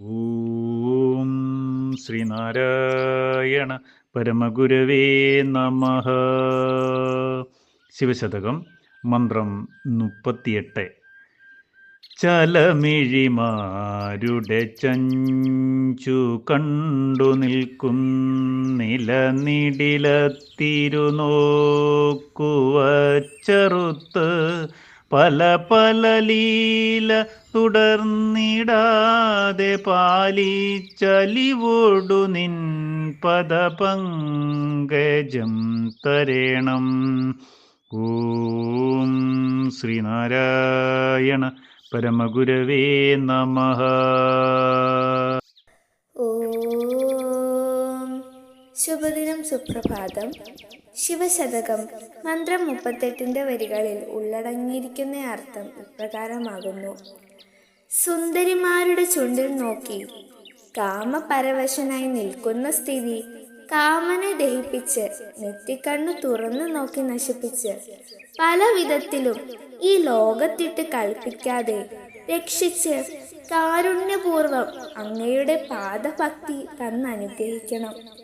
ഓം ശ്രീനാരായണ പരമഗുരവേ നമ. ശിവശതകം മന്ത്രം മുപ്പത്തിയെട്ട്. ചലമിഴിമാരുടെ ചഞ്ചു കണ്ടു നിൽക്കും നിലനിടിലത്തിരുനോക്കുവച്ചറുത്ത് പല പല ലീല തുടർന്നിടാതെ പാലിച്ചലിവോടു നിൻ പദപങ്കജം തരേണം. ഓം ശ്രീനാരായണ പരമഗുരവേ നമ ഓം ശുഭദിനം സുപ്രഭാതം. ശിവശതകം മന്ത്രം മുപ്പത്തെട്ടിന്റെ വരികളിൽ ഉള്ളടങ്ങിയിരിക്കുന്ന അർത്ഥം ഇപ്രകാരമാകുന്നു. സുന്ദരിമാരുടെ ചുണ്ടിൽ നോക്കി കാമപരവശനായി നിൽക്കുന്ന സ്ഥിതി കാമനെ ദഹിപ്പിച്ച് നെറ്റിക്കണ്ണു തുറന്നു നോക്കി നശിപ്പിച്ച് പല വിധത്തിലും ഈ ലോകത്തിട്ട് കൽപ്പിക്കാതെ രക്ഷിച്ച് കാരുണ്യപൂർവം അങ്ങയുടെ പാദഭക്തി തന്നനുഗ്രഹിക്കണം.